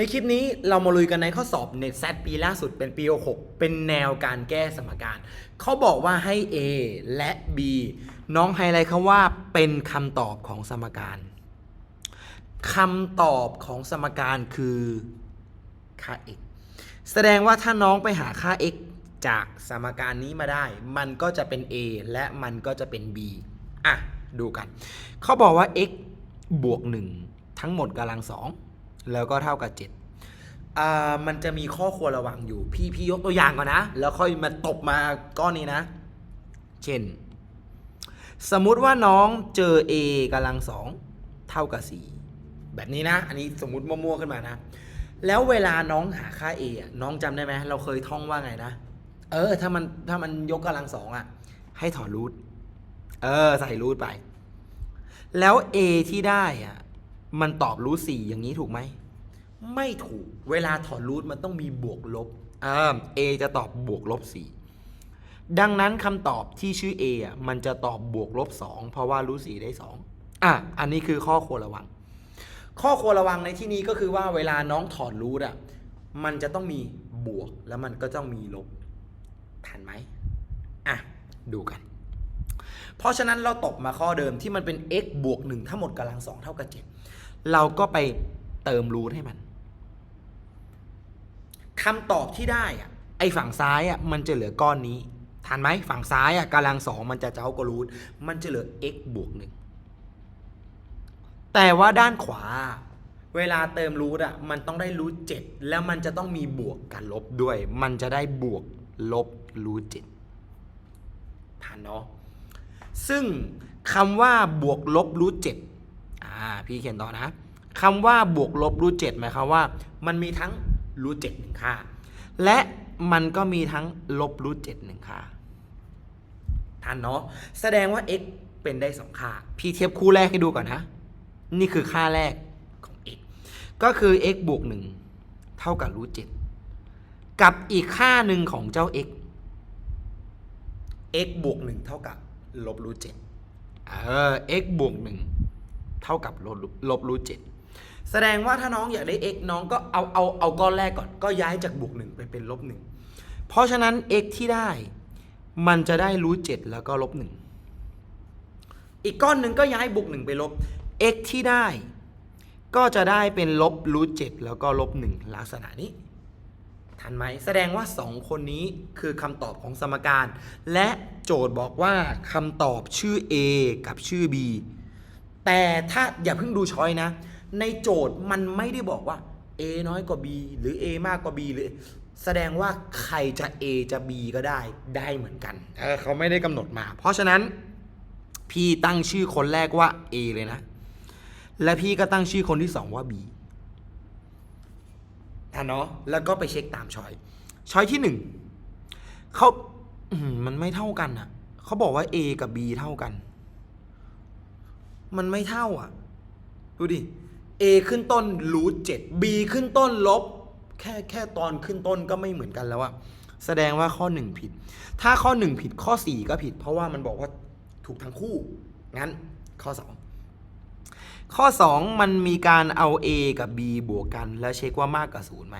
ในคลิปนี้เรามาลุยกันในข้อสอบ n e t s ปีล่าสุดเป็นปี6เป็นแนวการแก้สมการ เขาบอกว่าให้ A และ B น้องไฮไลท์คำว่าเป็นคำตอบของสมการคำตอบของสมการคือค่า x แสดงว่าถ้าน้องไปหาค่า x จากสมการนี้มาได้ มันก็จะเป็น a และมันก็จะเป็น b อะ ดูกัน เขาบอกว่า x บวก 1 ทั้งหมดกำลัง2 แล้วก็เท่ากับ7อ่ามันจะมีข้อควรระวังอยู่ พี่พี่ยกตัวอย่างก่อนนะ แล้วค่อยมาตบมาก้อนนี้นะ เช่น สมมุติว่าน้องเจอ a กำลัง2เท่ากับ4แบบนี้นะ อันนี้สมมุติมั่วๆขึ้นมานะ แล้วเวลาน้องหาค่า a อะน้องจำได้ไหมเราเคยท่องว่าไงนะ เออ ถ้ามันถ้ามันยกกำลังสองอะ ให้ถอนรูทเออ ใส่รูทไป แล้ว a ที่ได้อะ มันตอบรูทสี่อย่างนี้ถูกไหม ไม่ถูก เวลาถอนรูทมันต้องมีบวกลบอ่า a จะตอบบวกลบสี่ดังนั้นคำตอบที่ชื่อ a อะมันจะตอบบวกลบสองเพราะว่ารูทสี่ได้สองอะ อันนี้คือข้อควรระวัง ข้อควรระวังในที่นี้ก็คือว่าเวลาน้องถอนรูทอะมันจะต้องมีบวกแล้วมันก็ต้องมีลบทันไหมอะ ดูกัน เพราะฉะนั้นเราตกมาข้อเดิมที่มันเป็น x บวก1ทั้งหมดกำลัง2เท่ากับ 7 เราก็ไปเติมรูทให้มันคำตอบที่ได้อะไอฝั่งซ้ายอะมันจะเหลือก้อนนี้ทันไหมฝั่งซ้ายอะกำลังสองมันจะเจ้ากับรูทมันจะเหลือ x บวกหนึ่งแต่ว่าด้านขวา เวลาเติมรูทอะมันต้องได้รูทเจ็ดแล้วมันจะต้องมีบวกกับลบด้วย มันจะได้บวกลบรูทเจ็ดทันเนาะ ซึ่งคำว่าบวกลบรูทเจ็ดอ่าพี่เขียนต่อนะคำว่าบวกลบรูทเจ็ดหมายความว่า มันมีทั้งรูทเจ็ดหนึ่งค่า และมันก็มีทั้งลบรูทเจ็ดหนึ่งค่าทันเนาะแสดงว่า x เป็นได้สองค่า พี่เทียบคู่แรกให้ดูก่อนนะ นี่คือค่าแรกของ x ก็คือ x บวก1เท่ากับรูท7กับอีกค่าหนึ่งของเจ้า x x บวก1เท่ากับ ลบรูท7เออ x บวก1เท่ากับลบลบรูท7แสดงว่าถ้าน้องอยากได้ x น้องก็เอาเอาเอาก้อนแรกก่อน ก็ย้ายจากบวก1ไปเป็นลบ1เพราะฉะนั้น x ที่ได้มันจะได้รูท7แล้วก็ลบ1อีกก้อนหนึ่งก็ย้ายบวก1ไปลบ x ที่ได้ ก็จะได้เป็นลบรูทเจ็ดแล้วก็ลบหนึ่งลักษณะนี้ ทันไหมแสดงว่า 2 คนนี้คือคำตอบของสมการ และโจทย์บอกว่าคำตอบชื่อ A กับชื่อ B แต่ถ้าอย่าเพิ่งดูช้อยนะ ในโจทย์มันไม่ได้บอกว่า A น้อยกว่า B หรือ A มากกว่า B หรือแสดงว่าใครจะ A จะ B ก็ได้ได้เหมือนกันเเขาไม่ได้กำหนดมา เพราะฉะนั้นพี่ตั้งชื่อคนแรกว่า A เลยนะ และพี่ก็ตั้งชื่อคนที่สองว่า B อะเนาะแล้วก็ไปเช็คตามช้อยช้อยที่หนึ่งเขามมันไม่เท่ากันอะเขาบอกว่า A กับ B เท่ากัน มันไม่เท่าอะ ดูดิ A ขึ้นต้นรูทเจ็ด B ขึ้นต้นลบ แค่แค่ตอนขึ้นต้นก็ไม่เหมือนกันแล้วอะแสดงว่าข้อหนึ่งผิด ถ้าข้อหนึ่งผิดข้อสี่ก็ผิด เพราะว่ามันบอกว่าถูกทั้งคู่ งั้นข้อสอง ข้อ 2 มันมีการเอา a กับ b บวกกัน แล้วเช็คว่ามากกว่า0ไหม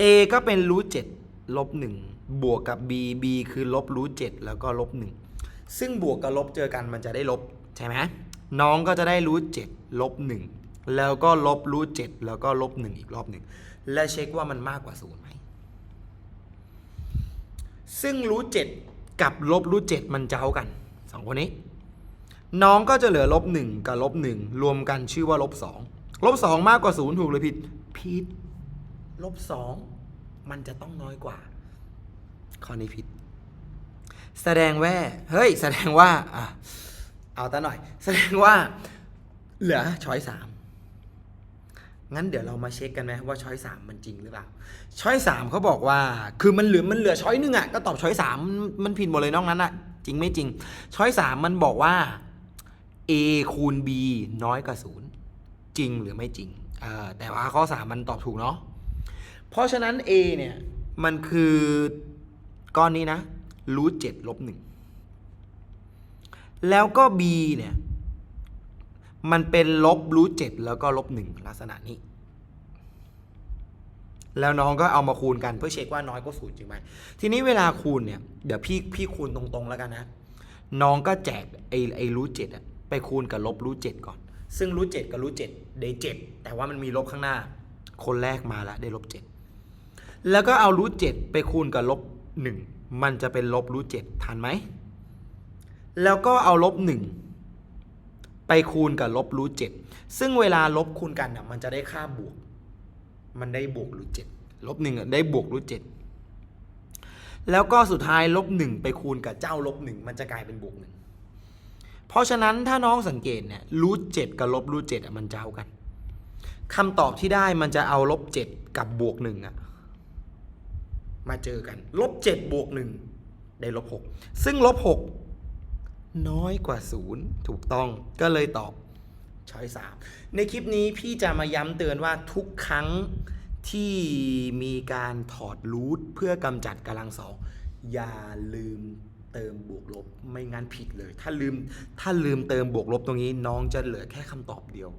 a ก็เป็นรูท7ลบ1บวกกับ b b คือลบรูท7แล้วก็ลบ1ซึ่งบวกกับลบเจอกันมันจะได้ลบ ใช่ไหมน้องก็จะได้รูท7ลบ1แล้วก็ลบรูท7แล้วก็ลบ1อีกรอบหนึ่งและเช็คว่ามันมากกว่า0ไหม ซึ่งรูท7กับลบรูท7มันเจ้ากันสองคนนี้ น้องก็จะเหลือลบหนึ่งกับลบหนึ่งรวมกันชื่อว่าลบสองลบสองมากกว่าศูนย์ถูกหรือผิด ผิดลบสองมันจะต้องน้อยกว่า ข้อนี้ผิด แสดงว่าเฮ้ย แสดงว่าอะเอาแต่หน่อย แสดงว่าเหลือช้อยสามงั้นเดี๋ยวเรามาเช็คกันไหมว่าช้อยสามมันจริงหรือเปล่าช้อยสามเขาบอกว่า คือมันเหลือมันเหลือช้อยหนึ่งอะก็ตอบช้อยสามมันผิดหมดเลยนอกนั้นอะจริงไม่จริงช้อยสามมันบอกว่า a คูณ b น้อยกว่าศูนย์จริงหรือไม่จริงแต่ว่าข้อ 3 มันตอบถูกเนาะเพราะฉะนั้น a เนี่ย มันคือก้อนนี้นะรูทเจ็ดลบหนึ่งแล้วก็ b เนี่ย มันเป็นลบรูทเจ็ดแล้วก็ลบหนึ่งลักษณะนี้ แล้วน้องก็เอามาคูณกันเพื่อเช็คว่าน้อยกว่าศูนย์จริงไหมทีนี้เวลาคูณเนี่ย เดี๋ยวพี่พี่คูณตรงๆแล้วกันนะ น้องก็แจกไอ้ไอ้รูทเจ็ดอะ ไปคูณกับลบรูทเจ็ดก่อน ซึ่งรูทเจ็ดกับรูทเจ็ดได้เจ็ดแต่ว่ามันมีลบข้างหน้า คนแรกมาแล้วได้ลบเจ็ดแล้วก็เอารูทเจ็ดไปคูณกับลบหนึ่งมันจะเป็นลบรูทเจ็ดทันไหม แล้วก็เอาลบหนึ่งไปคูณกับลบรูทเจ็ดซึ่งเวลาลบคูณกันอะมันจะได้ค่าบวก มันได้บวกรูทเจ็ดลบหนึ่งอะได้บวกรูทเจ็ดแล้วก็สุดท้ายลบหนึ่งไปคูณกับเจ้าลบหนึ่งมันจะกลายเป็นบวกหนึ่ง เพราะฉะนั้นถ้าน้องสังเกตเนี่ยรูทเจ็ดกับลบรูทเจ็ดอะมันเจ้ากันคำตอบที่ได้มันจะเอาลบเจ็ดกับบวกหนึ่งอะมาเจอกันลบเจ็ดบวกหนึ่งได้ลบหกซึ่งลบหกน้อยกว่าศูนย์ถูกต้องก็เลยตอบช้อยสามในคลิปนี้พี่จะมาย้ำเตือนว่าทุกครั้งที่มีการถอดรูทเพื่อกำจัดกำลังสองอย่าลืม เติมบวกลบไม่งั้นผิดเลย ถ้าลืมถ้าลืมเติมบวกลบตรงนี้น้องจะเหลือแค่คำตอบเดียว